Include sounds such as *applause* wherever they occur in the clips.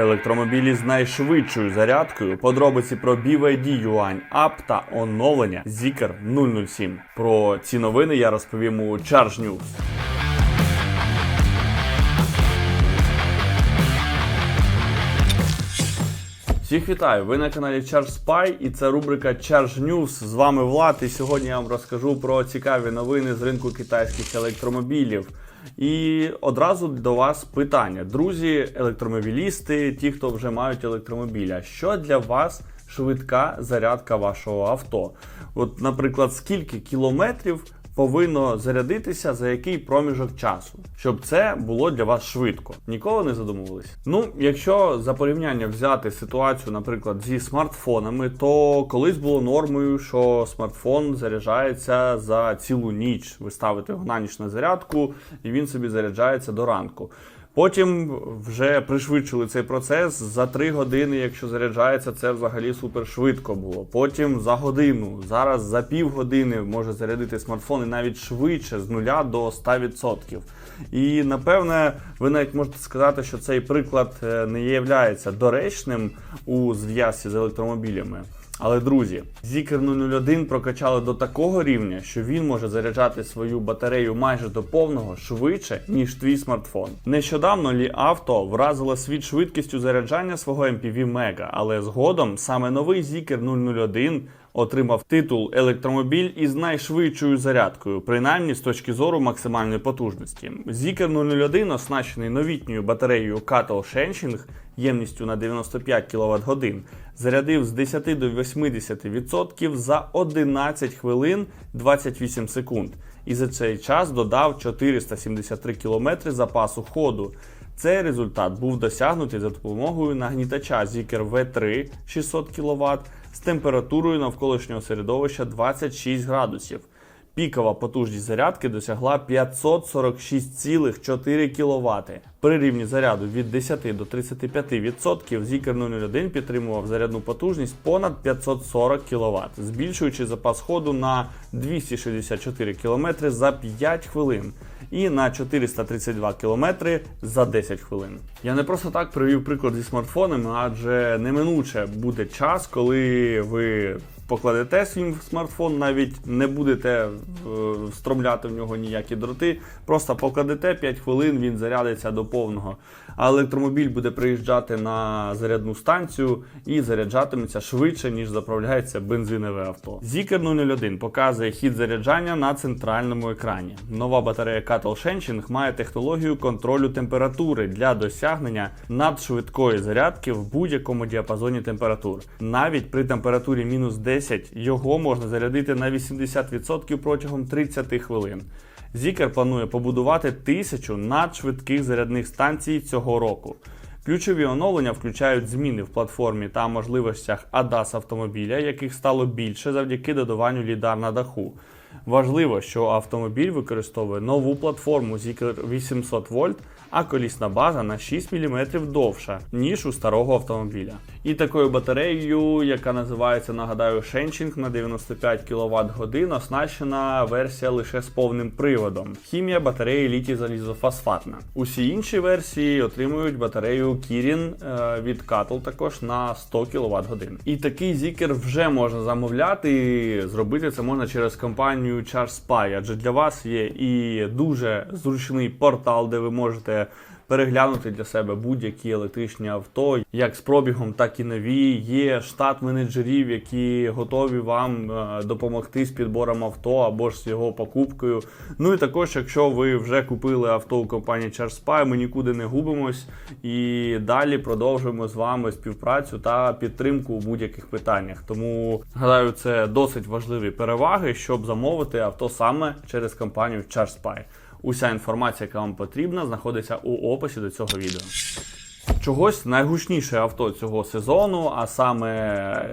Електромобілі з найшвидшою зарядкою, подробиці про BYD Yuan Up та оновлення Zikr 007. Про ці новини я розповім у Charge News. Всіх вітаю! Ви на каналі Charge Spy і це рубрика Charge News. З вами Влад. І сьогодні я вам розкажу про цікаві новини з ринку китайських електромобілів. І одразу до вас питання, друзі, електромобілісти, ті, хто вже мають електромобіля, що для вас швидка зарядка вашого авто? От, наприклад, скільки кілометрів повинно зарядитися за який проміжок часу, щоб це було для вас швидко. Ніколи не задумувалися. Ну, якщо за порівняння взяти ситуацію, наприклад, зі смартфонами, то колись було нормою, що смартфон заряджається за цілу ніч. Ви ставите його на ніч на зарядку, і він собі заряджається до ранку. Потім вже пришвидшили цей процес за 3 години, якщо заряджається, це взагалі супер швидко було. Потім за годину, зараз за півгодини може зарядити смартфон і навіть швидше з 0 до 100%. І напевне, ви навіть можете сказати, що цей приклад е, не є доречним у зв'язці з електромобілями. Але друзі, Zikr 001 прокачали до такого рівня, що він може заряджати свою батарею майже до повного швидше, ніж твій смартфон. Нещодавно Лі Авто вразила світ швидкістю заряджання свого MPV Mega, але згодом саме новий Zikr 001 отримав титул електромобіль із найшвидшою зарядкою, принаймні з точки зору максимальної потужності. Zikr 001 оснащений новітньою батареєю Cattle Shenxing ємністю на 95 кВт годин, зарядив з 10 до 80% за 11 хвилин 28 секунд. І за цей час додав 473 км запасу ходу. Цей результат був досягнутий за допомогою нагнітача Zikr V3 600 кВт з температурою навколишнього середовища 26 градусів. Пікова потужність зарядки досягла 546,4 кВт. При рівні заряду від 10 до 35% Zikr 001 підтримував зарядну потужність понад 540 кВт, збільшуючи запас ходу на 264 км за 5 хвилин і на 432 км за 10 хвилин. Я не просто так привів приклад зі смартфонами, адже неминуче буде час, коли ви покладете свій смартфон, навіть не будете е, встромляти в нього ніякі дроти, просто покладете 5 хвилин, він зарядиться до повного. А електромобіль буде приїжджати на зарядну станцію і заряджатиметься швидше, ніж заправляється бензинове авто. Zikr 001 показує хід заряджання на центральному екрані. Нова батарея Cattle Shenxing має технологію контролю температури для досягнення надшвидкої зарядки в будь-якому діапазоні температур. Навіть при температурі мінус 10 його можна зарядити на 80% протягом 30 хвилин. Zikr планує побудувати тисячу надшвидких зарядних станцій цього року. Ключові оновлення включають зміни в платформі та можливостях ADAS автомобіля, яких стало більше завдяки додаванню лідар на даху. Важливо, що автомобіль використовує нову платформу Zikr 800 вольт, а колісна база на 6 мм довша, ніж у старого автомобіля. І такою батареєю, яка називається, нагадаю, Shenxing на 95 кВт годин, оснащена версія лише з повним приводом. Хімія батареї літій залізофосфатна. Усі інші версії отримують батарею Kirin е, від Cattle також на 100 кВт годин. І такий Zikr вже можна замовляти. і Зробити це можна через компанію ChargeSpy, адже для вас є і дуже зручний портал, де ви можете переглянути для себе будь-які електричні авто, як з пробігом, так і нові. Є штат менеджерів, які готові вам е, допомогти з підбором авто або ж з його покупкою. Ну і також, якщо ви вже купили авто у компанії ChargeSpy, ми нікуди не губимось і далі продовжуємо з вами співпрацю та підтримку у будь-яких питаннях. Тому гадаю, це досить важливі переваги, щоб замовити авто саме через компанію ChargeSpy. Уся інформація, яка вам потрібна, знаходиться у описі до цього відео. Чогось найгучніше авто цього сезону, а саме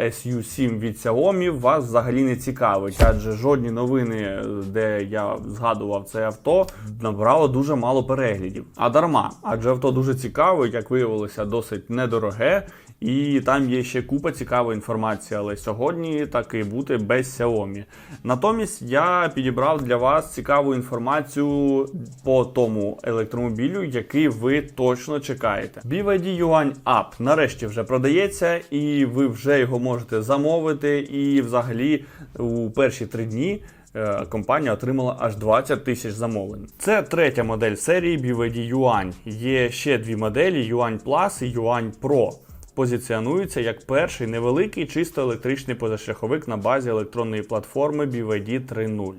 SU7 від Xiaomi, вас взагалі не цікавить, адже жодні новини, де я згадував це авто, набрало дуже мало переглядів. А дарма, адже авто дуже цікаве, як виявилося, досить недороге. І там є ще купа цікавої інформації, але сьогодні так і бути без Xiaomi. Натомість я підібрав для вас цікаву інформацію по тому електромобілю, який ви точно чекаєте. BYD Yuan Up нарешті вже продається, і ви вже його можете замовити. І взагалі у перші три дні е, компанія отримала аж 20 тисяч замовлень. Це третя модель серії BYD Yuan. Є ще дві моделі Yuan Plus і Yuan Pro. Позиціонується як перший невеликий чисто електричний позашляховик на базі електронної платформи BYD 3.0.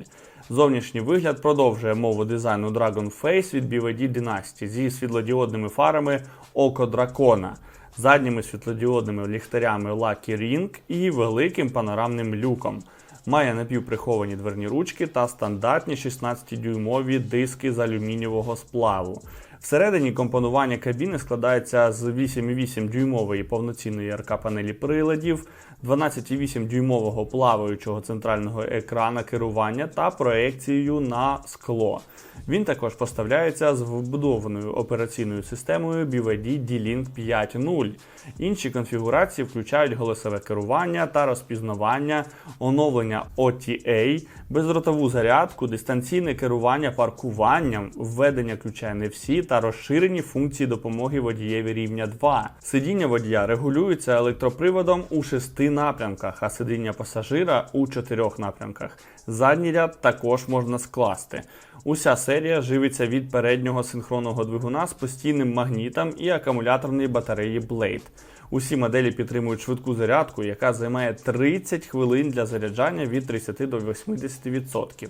Зовнішній вигляд продовжує мову дизайну Dragon Face від BYD Dynasty зі світлодіодними фарами Око Дракона, задніми світлодіодними ліхтарями Lucky Ring і великим панорамним люком. Має напівприховані дверні ручки та стандартні 16-дюймові диски з алюмінієвого сплаву. Всередині компонування кабіни складається з 8,8 дюймової повноцінної РК-панелі приладів, 12,8 дюймового плаваючого центрального екрана керування та проекцією на скло. Він також поставляється з вбудованою операційною системою BYD D-Link 5.0. Інші конфігурації включають голосове керування та розпізнавання, оновлення OTA, безротову зарядку, дистанційне керування паркуванням, введення ключа NFC та розширені функції допомоги водієві рівня 2. Сидіння водія регулюється електроприводом у шести напрямках, а сидіння пасажира у чотирьох напрямках. Задній ряд також можна скласти. Уся серія живиться від переднього синхронного двигуна з постійним магнітом і акумуляторної батареї Blade. Усі моделі підтримують швидку зарядку, яка займає 30 хвилин для заряджання від 30 до 80%.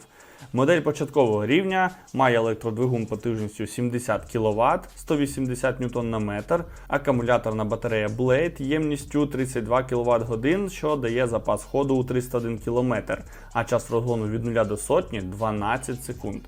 Модель початкового рівня має електродвигун потужністю 70 кВт, 180 Нм, акумуляторна батарея Blade ємністю 32 кВт годин, що дає запас ходу у 301 км, а час розгону від 0 до сотні 12 секунд.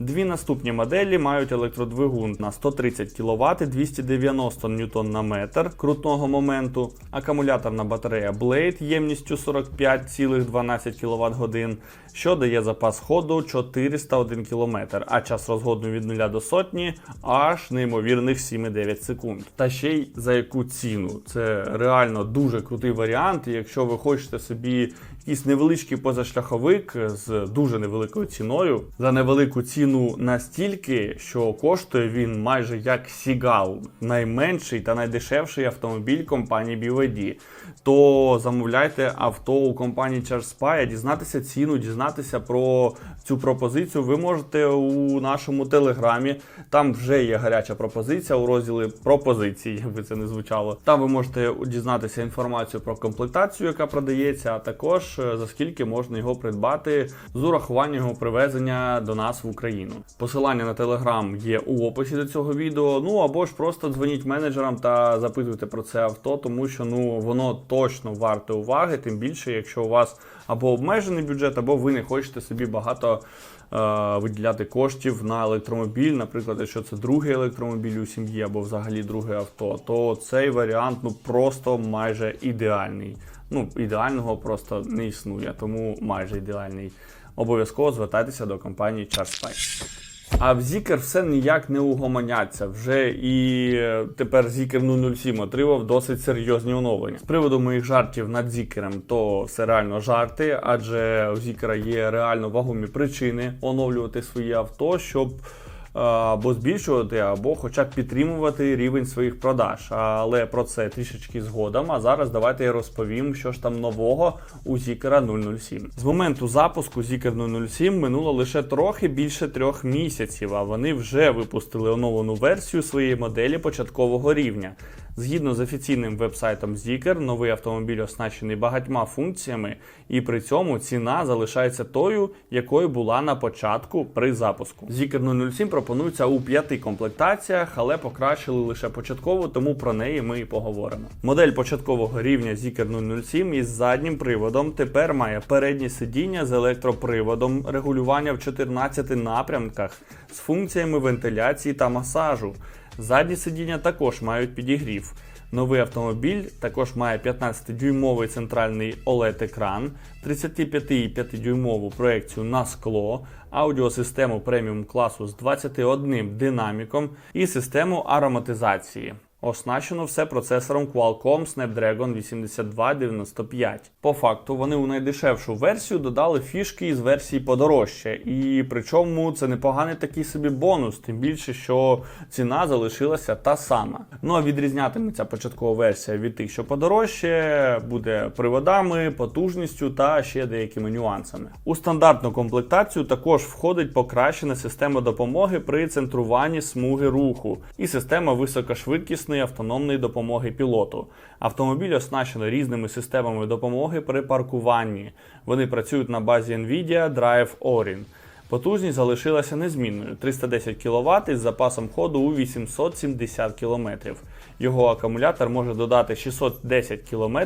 Дві наступні моделі мають електродвигун на 130 кВт 290 Нм крутного моменту, акумуляторна батарея Blade ємністю 45,12 кВт годин, що дає запас ходу 401 км, а час розгону від 0 до сотні аж неймовірних 7,9 секунд. Та ще й за яку ціну. Це реально дуже крутий варіант. Якщо ви хочете собі якийсь невеличкий позашляховик з дуже невеликою ціною, за невелику ціну настільки, що коштує він майже як Сігал, найменший та найдешевший автомобіль компанії BYD, то замовляйте авто у компанії ChargeSpy, дізнатися ціну, дізнатися про цю пропозицію. Ви можете у нашому телеграмі. Там вже є гаряча пропозиція у розділі пропозиції, як *laughs* би це не звучало. Там ви можете дізнатися інформацію про комплектацію, яка продається, а також е, за скільки можна його придбати з урахуванням його привезення до нас в Україну. Посилання на телеграм є у описі до цього відео. Ну або ж просто дзвоніть менеджерам та запитуйте про це авто, тому що ну воно точно варте уваги, тим більше, якщо у вас або обмежений бюджет, або ви не хочете собі багато е, виділяти коштів на електромобіль. Наприклад, якщо це другий електромобіль у сім'ї або взагалі друге авто, то цей варіант ну просто майже ідеальний. Ну, ідеального просто не існує, тому майже ідеальний. Обов'язково звертайтеся до компанії ChargePay. А в Zikr все ніяк не угомоняться. Вже і е, тепер Zikr 007 отримав досить серйозні оновлення. З приводу моїх жартів над Зікером, то все реально жарти, адже у Zikr є реально вагомі причини оновлювати свої авто, щоб або збільшувати, або хоча б підтримувати рівень своїх продаж. Але про це трішечки згодом. А зараз давайте я розповім, що ж там нового у Zikr 007. З моменту запуску Zikr 007 минуло лише трохи більше трьох місяців, а вони вже випустили оновлену версію своєї моделі початкового рівня. Згідно з офіційним вебсайтом Zikr, новий автомобіль оснащений багатьма функціями, і при цьому ціна залишається тою, якою була на початку при запуску. Zikr 007 пропонується у п'яти комплектаціях, але покращили лише початкову, тому про неї ми і поговоримо. Модель початкового рівня Zikr 007 із заднім приводом тепер має переднє сидіння з електроприводом, регулювання в 14 напрямках з функціями вентиляції та масажу. Задні сидіння також мають підігрів. Новий автомобіль також має 15-дюймовий центральний OLED-екран, 35,5-дюймову проекцію на скло, аудіосистему преміум класу з 21 динаміком і систему ароматизації. Оснащено все процесором Qualcomm Snapdragon 8295. По факту вони у найдешевшу версію додали фішки із версії подорожче. І причому це непоганий такий собі бонус, тим більше, що ціна залишилася та сама. Ну а відрізнятиметься початкова версія від тих, що подорожче, буде приводами, потужністю та ще деякими нюансами. У стандартну комплектацію також входить покращена система допомоги при центруванні смуги руху і система високошвидкісної автономної допомоги пілоту. Автомобіль оснащено різними системами допомоги при паркуванні. Вони працюють на базі Nvidia Drive Orin. Потужність залишилася незмінною 310 кВт із запасом ходу у 870 км. Його акумулятор може додати 610 км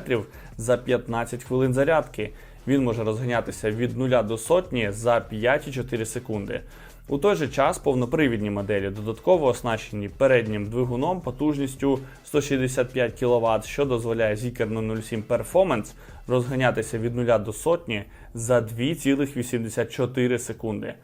за 15 хвилин зарядки. Він може розганятися від 0 до сотні за 5,4 секунди. У той же час повнопривідні моделі додатково оснащені переднім двигуном потужністю 165 кВт, що дозволяє Zeekr 007 Performance розганятися від 0 до сотні за 2,84 секунди.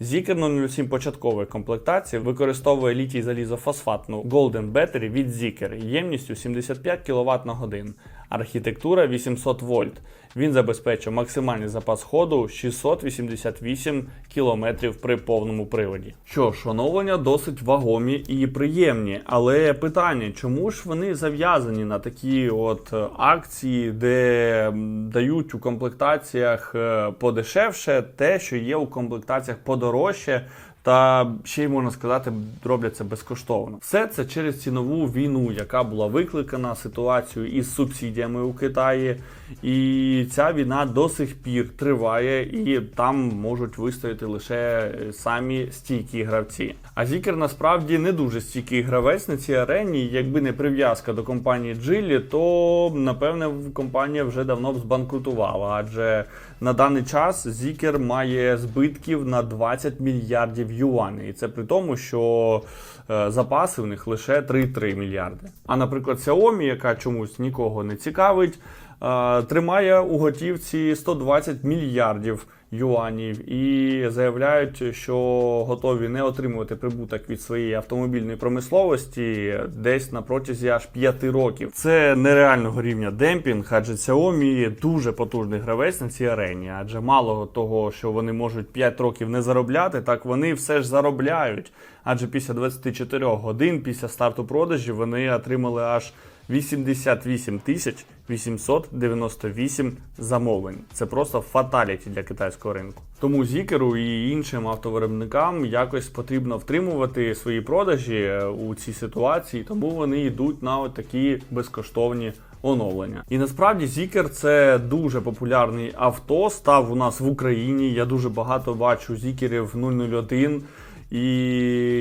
Zeekr 007 початкової комплектації використовує літій залізофосфатну Golden Battery від Zeekr ємністю 75 кВт на годин, архітектура 800 вольт. Він забезпечує максимальний запас ходу 688 км при повному приводі. Що ж, оновлення досить вагомі і приємні, але питання, чому ж вони зав'язані на такі от е, акції, де дають у комплектаціях е, подешевше те, що є у комплектаціях подорожче. Та ще й можна сказати, роблять це безкоштовно. Все це через цінову війну, яка була викликана ситуацією із субсидіями у Китаї. І ця війна до сих пір триває, і там можуть вистояти лише самі стійкі гравці. А Зікер насправді не дуже стійкий гравець на цій арені. Якби не прив'язка до компанії Джилі, то напевне компанія вже давно б збанкрутувала, адже на даний час Зікер має збитків на 20 мільярдів юаней. І це при тому, що е, запаси в них лише 3,3 мільярди. А наприклад, Xiaomi, яка чомусь нікого не цікавить, е, тримає у готівці 120 мільярдів юанів і заявляють, що готові не отримувати прибуток від своєї автомобільної промисловості десь на протязі аж 5 років. Це нереального рівня демпінг, адже Xiaomi дуже потужний гравець на цій арені. Адже мало того, що вони можуть 5 років не заробляти, так вони все ж заробляють. Адже після 24 годин після старту продажів вони отримали аж 88 тисяч 898 замовлень. Це просто фаталіті для китайського ринку. Тому Зікеру і іншим автовиробникам якось потрібно втримувати свої продажі е, у цій ситуації, тому вони йдуть на такі безкоштовні оновлення. І насправді Зікер це дуже популярний авто. Став у нас в Україні. Я дуже багато бачу зікерів 001. І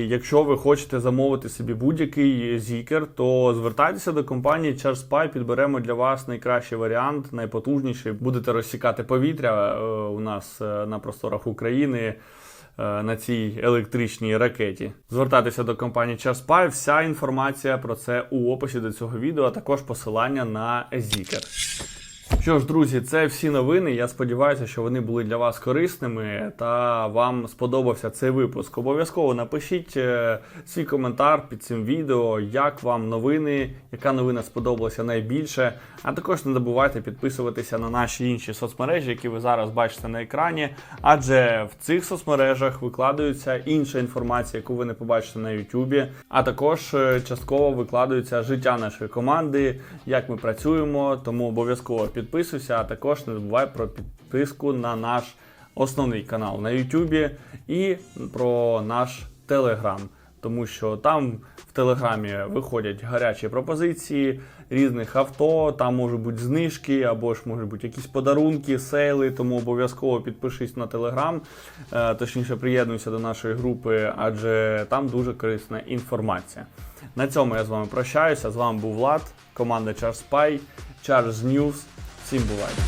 якщо ви хочете замовити собі будь-який зікер, то звертайтеся до компанії ChargeSpy, підберемо для вас найкращий варіант, найпотужніший. Будете розсікати повітря е, у нас е, на просторах України. е, На цій електричній ракеті. Звертайтеся до компанії ChargeSpy. Вся інформація про це у описі до цього відео, а також посилання на Zikr. Що ж, друзі, це всі новини. Я сподіваюся, що вони були для вас корисними та вам сподобався цей випуск. Обов'язково напишіть е, свій коментар під цим відео, як вам новини, яка новина сподобалася найбільше. А також не забувайте підписуватися на наші інші соцмережі, які ви зараз бачите на екрані. Адже в цих соцмережах викладаються інша інформація, яку ви не побачите на Ютубі. А також е, частково викладаються життя нашої команди, як ми працюємо. Тому обов'язково підписуйся, а також не забувай про підписку на наш основний канал на Ютубі і про наш Телеграм. Тому що там в Телеграмі виходять гарячі пропозиції різних авто, там можуть бути знижки, або ж можуть бути якісь подарунки, сейли. Тому обов'язково підпишись на Телеграм, е, точніше приєднуйся до нашої групи, адже там дуже корисна інформація. На цьому я з вами прощаюся. З вами був Влад, команда Charles Spy, Charles News. Всім бувайте!